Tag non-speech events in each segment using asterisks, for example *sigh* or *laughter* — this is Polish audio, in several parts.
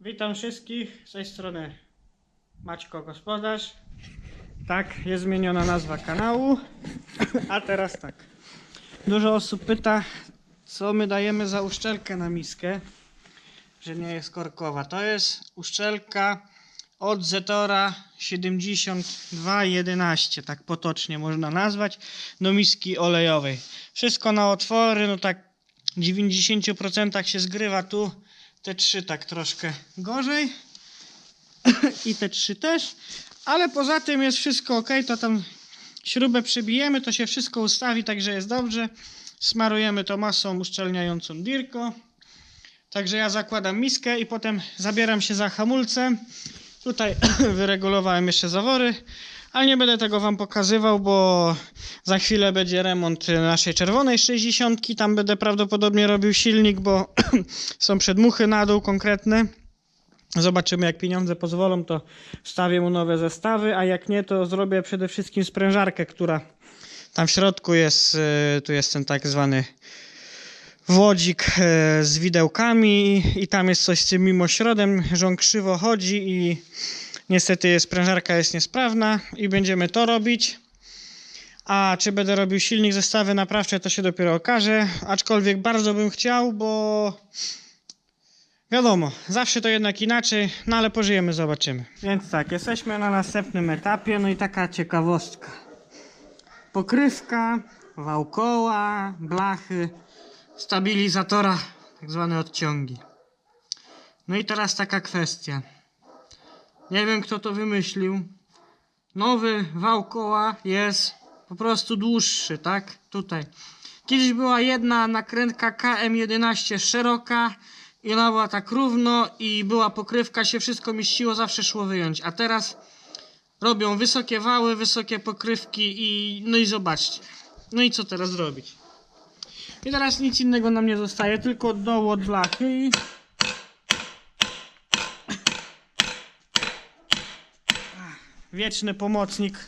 Witam wszystkich z tej strony Maćko Gospodarz. Tak, jest zmieniona nazwa kanału. A teraz tak. Dużo osób pyta, co my dajemy za uszczelkę na miskę, że nie jest korkowa. To jest uszczelka od Zetora 7211, tak potocznie można nazwać, do miski olejowej. Wszystko na otwory, no tak w 90% się zgrywa tu. Te trzy tak troszkę gorzej. *coughs* I te trzy też. Ale poza tym jest wszystko ok. To tam śrubę przybijemy, to się wszystko ustawi, także jest dobrze. Smarujemy to masą uszczelniającą Dirko. Także ja zakładam miskę i potem zabieram się za hamulce. Tutaj *clears throat* wyregulowałem jeszcze zawory, ale nie będę tego Wam pokazywał, bo za chwilę będzie remont naszej czerwonej 60. Tam będę prawdopodobnie robił silnik, bo *clears throat* są przedmuchy na dół konkretne. Zobaczymy, jak pieniądze pozwolą, to wstawię mu nowe zestawy, a jak nie, to zrobię przede wszystkim sprężarkę, która tam w środku jest, y, tu jest ten tak zwany wodzik e, z widełkami i tam jest coś z tym mimośrodem, że on krzywo chodzi i niestety sprężarka jest niesprawna i będziemy to robić. A czy będę robił silnik zestawy naprawcze, to się dopiero okaże. Aczkolwiek bardzo bym chciał, bo wiadomo, zawsze to jednak inaczej, no ale pożyjemy, zobaczymy. Więc tak, jesteśmy na następnym etapie, no i taka ciekawostka. Pokrywka, wałkoła, blachy, stabilizatora, tak zwane odciągi. No i teraz taka kwestia. Nie wiem kto to wymyślił. Nowy wał koła jest po prostu dłuższy, tak? Tutaj. Kiedyś była jedna nakrętka KM11 szeroka i ona była tak równo i była pokrywka, się wszystko mieściło, zawsze szło wyjąć. A teraz robią wysokie wały, wysokie pokrywki i no i zobaczcie. No i co teraz robić? I teraz nic innego nam nie zostaje, tylko dołu blachy i wieczny pomocnik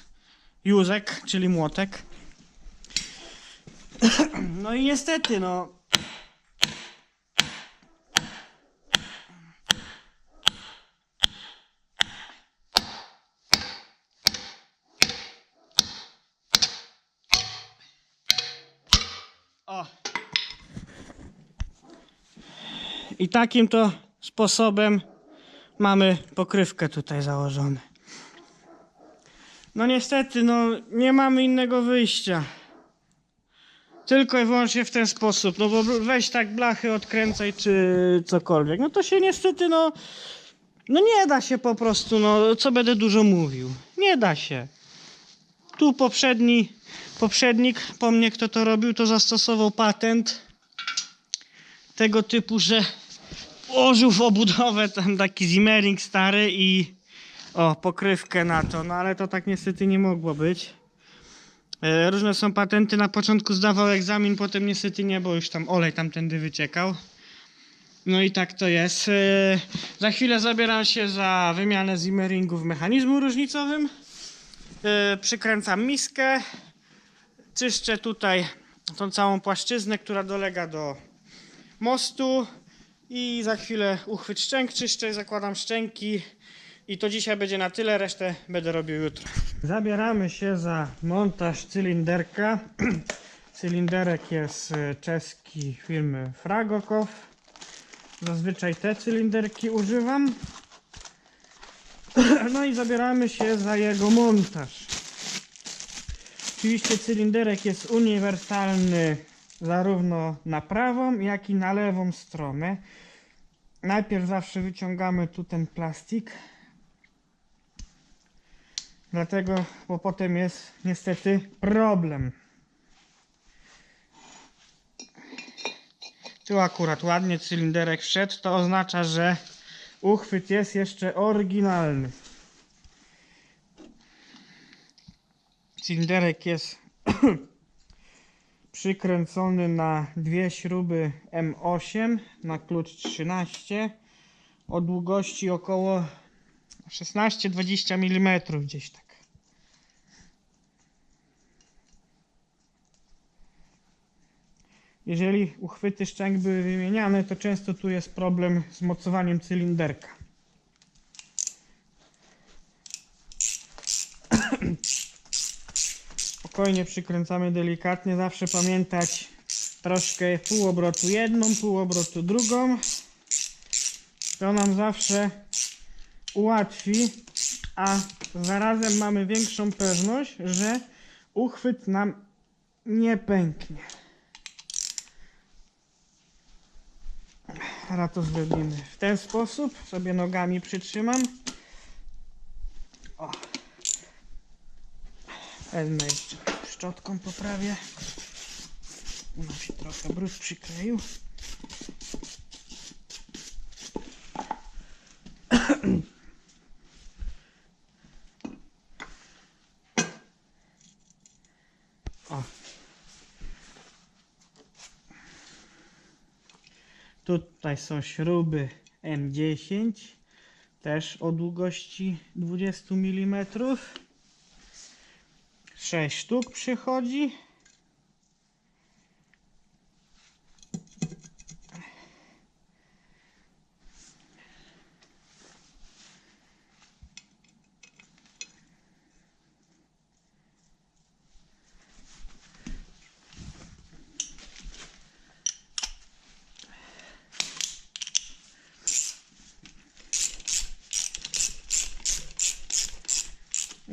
Józek, czyli młotek. *clears throat* No i niestety, no. O. I takim to sposobem mamy pokrywkę tutaj założone. No niestety, no nie mamy innego wyjścia. Tylko i wyłącznie w ten sposób. No bo weź tak blachy odkręcaj czy cokolwiek. No to się niestety, no. No nie da się po prostu, no co będę dużo mówił. Nie da się. Tu poprzedni, poprzednik, po mnie kto to robił, to zastosował patent tego typu, że włożył w obudowę ten taki zimmering stary i o, pokrywkę na to, no ale to tak niestety nie mogło być. E, Różne są patenty, na początku zdawał egzamin, potem niestety nie, bo już tam olej tamtędy wyciekał. No i tak to jest. E, Za chwilę zabieram się za wymianę zimmeringu w mechanizmu różnicowym. E, Przykręcam miskę. Czyszczę tutaj tą całą płaszczyznę, która dolega do mostu. I za chwilę uchwyt szczęk czyszczę, zakładam szczęki. I to dzisiaj będzie na tyle, resztę będę robił jutro. Zabieramy się za montaż cylinderka. *clears throat* Cylinderek jest e, czeski firmy Fragokow. Zazwyczaj te cylinderki używam. No i zabieramy się za jego montaż. Oczywiście cylinderek jest uniwersalny zarówno na prawą, jak i na lewą stronę. Najpierw zawsze wyciągamy tu ten plastik. Dlatego, bo potem jest niestety problem. Tu akurat ładnie cylinderek wszedł, to oznacza, że uchwyt jest jeszcze oryginalny. cylinderek jest *clears throat* przykręcony na dwie śruby M8 na klucz 13 o długości około 16-20 mm gdzieś tak. Jeżeli uchwyty szczęk były wymieniane, to często tu jest problem z mocowaniem cylinderka. *clears throat* Spokojnie przykręcamy delikatnie, zawsze pamiętać troszkę pół obrotu jedną, pół obrotu drugą. To nam zawsze ułatwi, a zarazem mamy większą pewność, że uchwyt nam nie pęknie. Teraz to zrobimy w ten sposób. Sobie nogami przytrzymam. O. Wezmę jeszcze szczotką poprawię. U nas się trochę brud przykleił. O. Tutaj są śruby M10, też o długości 20 mm. 6 sztuk przychodzi.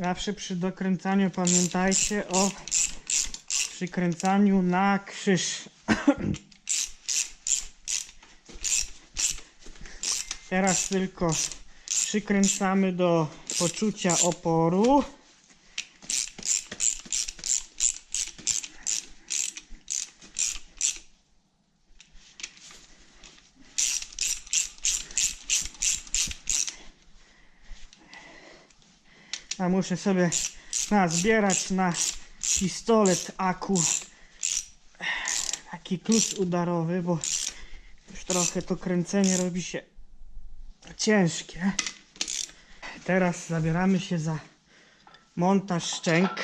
Zawsze przy dokręcaniu pamiętajcie o przykręcaniu na krzyż. Teraz tylko przykręcamy do poczucia oporu. A muszę sobie nazbierać na pistolet aku taki klucz udarowy, bo już trochę to kręcenie robi się ciężkie. Teraz zabieramy się za montaż szczęk.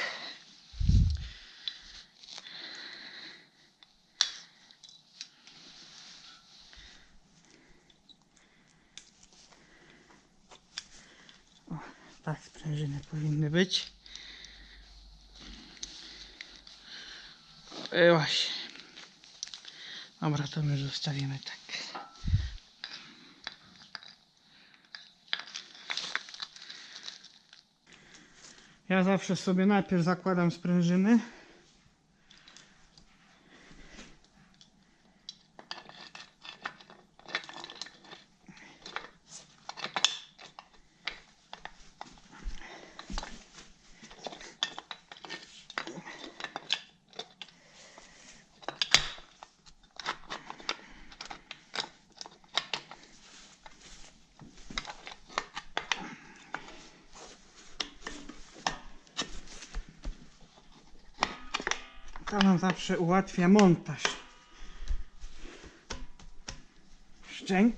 O, tak sprężyny powinny być. E, właśnie. Dobra, to my zostawimy tak. Ja zawsze sobie najpierw zakładam sprężyny. To nam zawsze ułatwia montaż. Szczęk.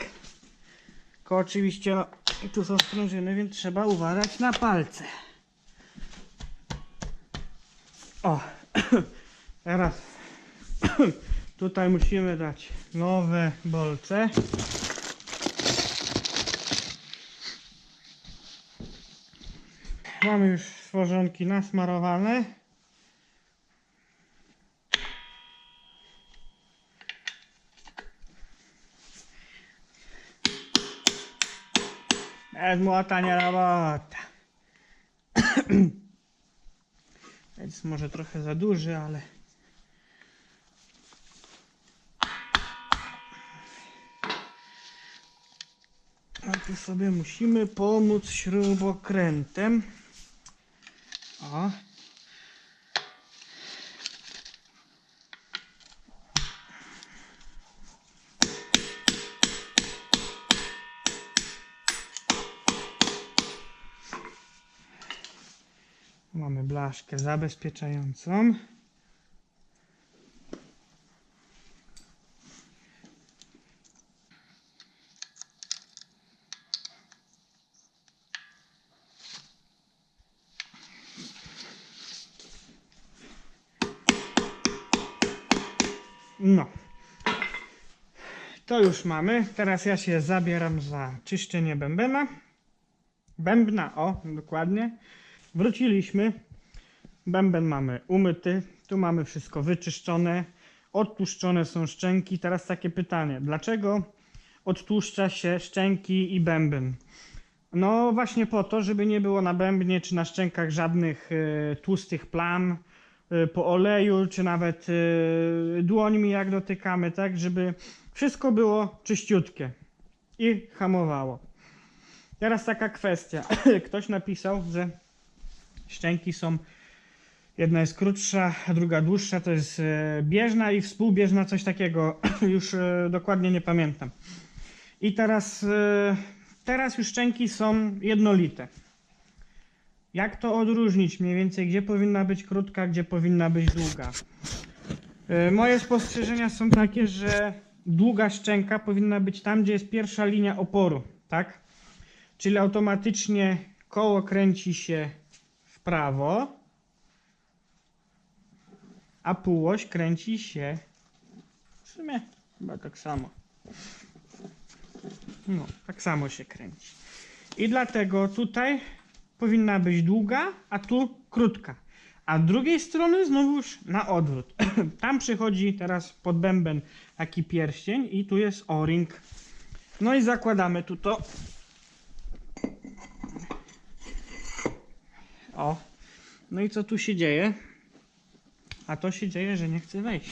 Tylko oczywiście no, tu są sprężyny, więc trzeba uważać na palce. O, *clears throat* teraz *clears throat* tutaj musimy dać nowe bolce. Mamy już stworzonki nasmarowane. Bez młota nie robota. Więc może trochę za duży, ale... A tu sobie musimy pomóc śrubokrętem. O. Mamy blaszkę zabezpieczającą. No. To już mamy. Teraz ja się zabieram za czyszczenie bębena. Bębna, o, dokładnie. wróciliśmy. Bęben mamy umyty, tu mamy wszystko wyczyszczone, odtłuszczone są szczęki. Teraz takie pytanie, dlaczego odtłuszcza się szczęki i bęben? No właśnie po to, żeby nie było na bębnie czy na szczękach żadnych e, tłustych plam e, po oleju, czy nawet e, dłońmi jak dotykamy, tak, żeby wszystko było czyściutkie i hamowało. Teraz taka kwestia. *clears throat* Ktoś napisał, że szczęki są jedna jest krótsza, druga dłuższa, to jest e, bieżna i współbieżna, coś takiego. *clears throat* Już e, dokładnie nie pamiętam. I teraz, e, teraz już szczęki są jednolite. Jak to odróżnić mniej więcej, gdzie powinna być krótka, gdzie powinna być długa? Moje spostrzeżenia są takie, że długa szczęka powinna być tam, gdzie jest pierwsza linia oporu, tak? Czyli automatycznie koło kręci się w prawo, a półoś kręci się w sumie chyba tak samo. No, tak samo się kręci. I dlatego tutaj powinna być długa, a tu krótka. A z drugiej strony znowuż na odwrót. *clears throat* Tam przychodzi teraz pod bęben taki pierścień i tu jest o-ring. No i zakładamy tu to. O. No i co tu się dzieje? A to się dzieje, że nie chce wejść.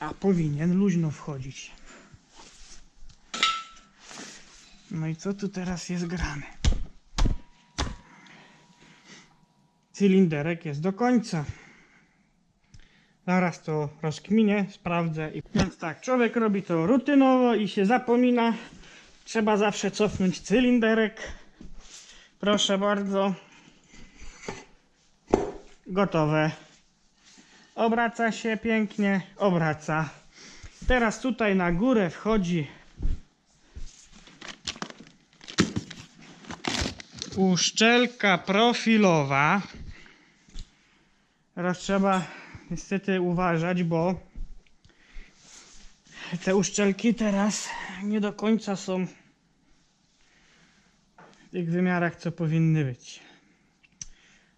A powinien luźno wchodzić. No i co tu teraz jest grane? Cylinderek jest do końca. Zaraz to rozkminię, sprawdzę. I... Więc tak, człowiek robi to rutynowo i się zapomina. Trzeba zawsze cofnąć cylinderek. Proszę bardzo. Gotowe. Obraca się pięknie, obraca. Teraz tutaj na górę wchodzi uszczelka profilowa. Teraz trzeba niestety uważać, bo te uszczelki teraz nie do końca są w tych wymiarach, co powinny być.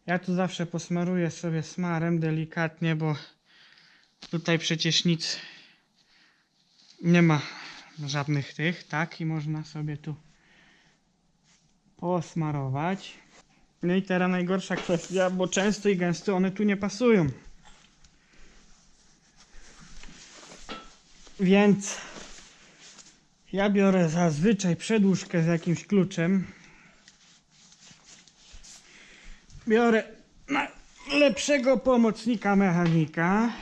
Ja tu zawsze posmaruję sobie smarem delikatnie, bo tutaj przecież nic nie ma żadnych tych, tak? I można sobie tu posmarować. No i teraz najgorsza kwestia, bo często i gęsto one tu nie pasują. Więc ja biorę zazwyczaj przedłużkę z jakimś kluczem. Biorę lepszego pomocnika mechanika.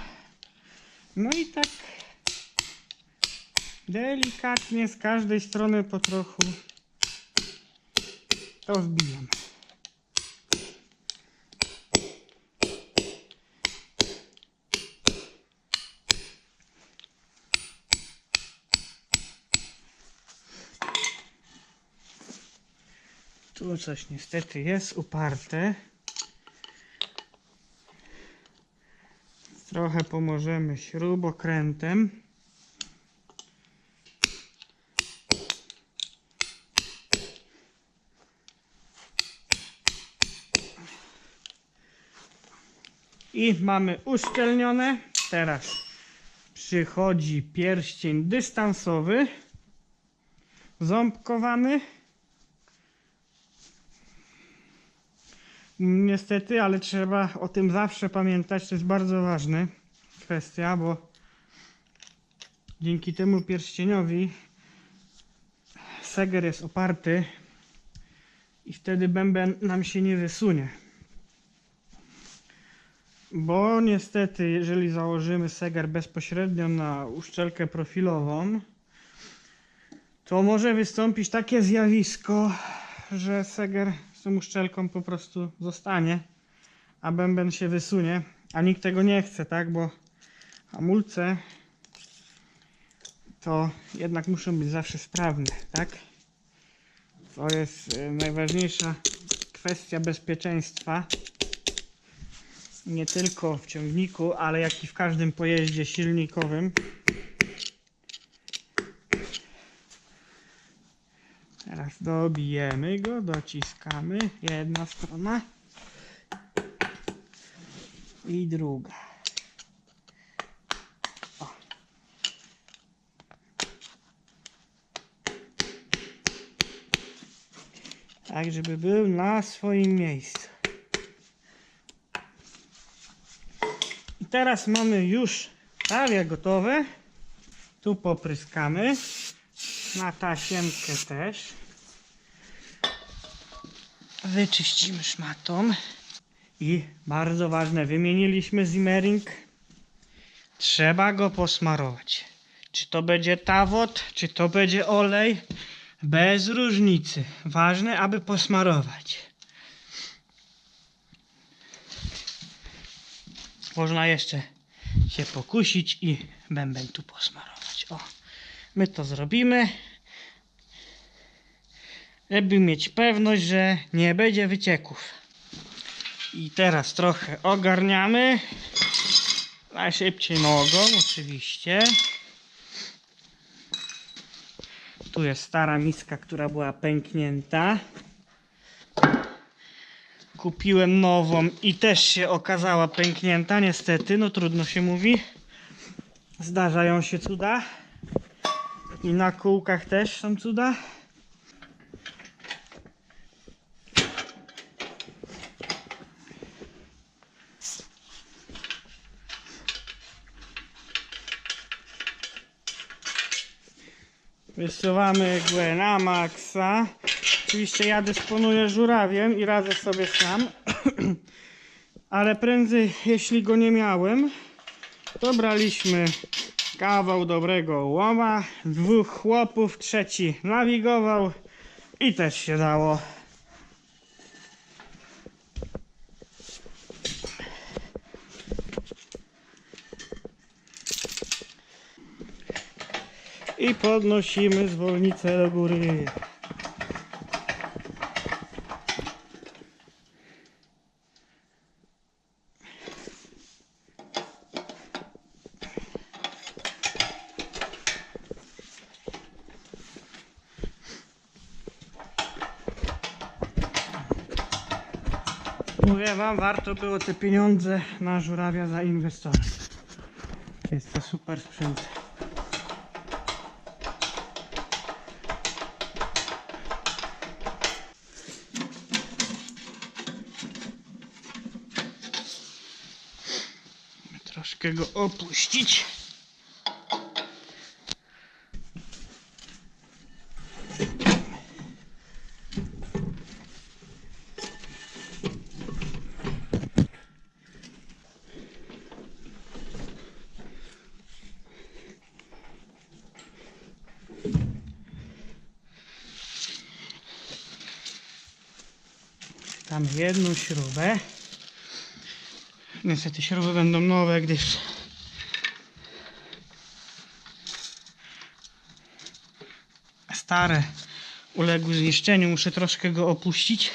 No i tak delikatnie z każdej strony po trochu to wbijam. Tu coś niestety jest uparte. Trochę pomożemy śrubokrętem. I mamy uszczelnione. Teraz przychodzi pierścień dystansowy, ząbkowany. Niestety, ale trzeba o tym zawsze pamiętać. To jest bardzo ważna kwestia, bo dzięki temu pierścieniowi seger jest oparty i wtedy bęben nam się nie wysunie. Bo niestety, jeżeli założymy seger bezpośrednio na uszczelkę profilową, to może wystąpić takie zjawisko, że seger tą uszczelką po prostu zostanie, a bęben się wysunie, a nikt tego nie chce, tak? Bo hamulce to jednak muszą być zawsze sprawne, tak? To jest e, najważniejsza kwestia bezpieczeństwa. Nie tylko w ciągniku, ale jak i w każdym pojeździe silnikowym. Teraz dobijemy go, dociskamy. Jedna strona i druga. O. Tak, żeby był na swoim miejscu. I teraz mamy już prawie gotowe. Tu popryskamy. Na tasiemkę też. Wyczyścimy szmatą. I bardzo ważne, wymieniliśmy zimmering. Trzeba go posmarować. Czy to będzie tawot, czy to będzie olej, bez różnicy. Ważne, aby posmarować. Można jeszcze się pokusić i bęben tu posmarować. O, my to zrobimy. Żeby mieć pewność, że nie będzie wycieków. I teraz trochę ogarniamy. Najszybciej nogą, oczywiście. Tu jest stara miska, która była pęknięta. Kupiłem nową i też się okazała pęknięta, niestety. No trudno się mówi. Zdarzają się cuda. I na kółkach też są cuda. Wysuwamy igłę na maksa. Oczywiście ja dysponuję żurawiem i radzę sobie sam. *clears throat* Ale prędzej, jeśli go nie miałem, to braliśmy kawał dobrego łoma, dwóch chłopów, trzeci nawigował i też się dało. I podnosimy zwolnicę do góry. Mówię wam, warto było te pieniądze na żurawia zainwestować. Jest to super sprzęt. Troszkę go opuścić. Tam jedną śrubę. Niestety śruby będą nowe, gdyż stare uległy zniszczeniu. Muszę troszkę go opuścić.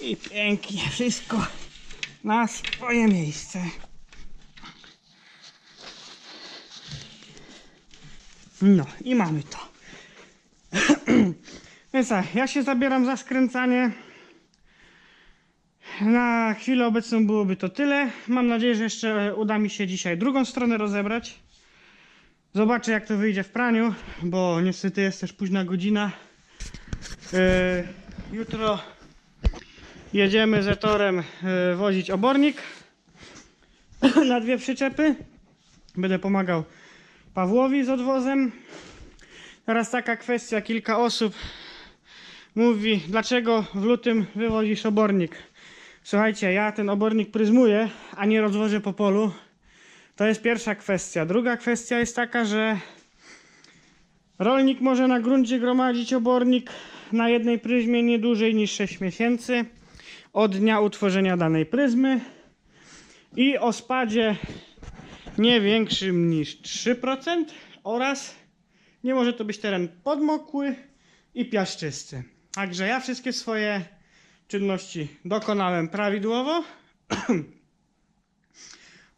I pięknie wszystko na swoje miejsce. No i mamy to. Ja się zabieram za skręcanie. Na chwilę obecną byłoby to tyle. Mam nadzieję, że jeszcze uda mi się dzisiaj drugą stronę rozebrać. Zobaczę jak to wyjdzie w praniu, bo niestety jest też późna godzina. Yy, jutro jedziemy z torem yy, wozić obornik *coughs* na dwie przyczepy. Będę pomagał Pawłowi z odwozem. Teraz taka kwestia, kilka osób mówi, dlaczego w lutym wywozisz obornik? Słuchajcie, ja ten obornik pryzmuję, a nie rozwożę po polu. To jest pierwsza kwestia. Druga kwestia jest taka, że rolnik może na gruncie gromadzić obornik na jednej pryzmie nie dłużej niż 6 miesięcy od dnia utworzenia danej pryzmy i o spadzie nie większym niż 3% oraz nie może to być teren podmokły i piaszczysty. Także ja wszystkie swoje czynności dokonałem prawidłowo. *clears throat*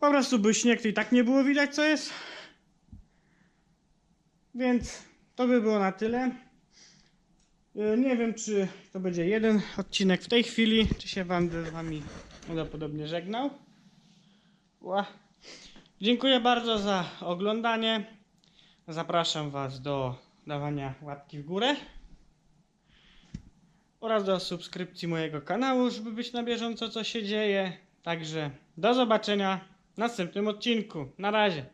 po prostu był śnieg, to i tak nie było widać co jest. Więc to by było na tyle. Y, Nie wiem, czy to będzie jeden odcinek w tej chwili, czy się wam z wami prawdopodobnie żegnał. Ła. Dziękuję bardzo za oglądanie. Zapraszam was do dawania łapki w górę oraz do subskrypcji mojego kanału, żeby być na bieżąco co się dzieje. Także do zobaczenia w następnym odcinku. Na razie.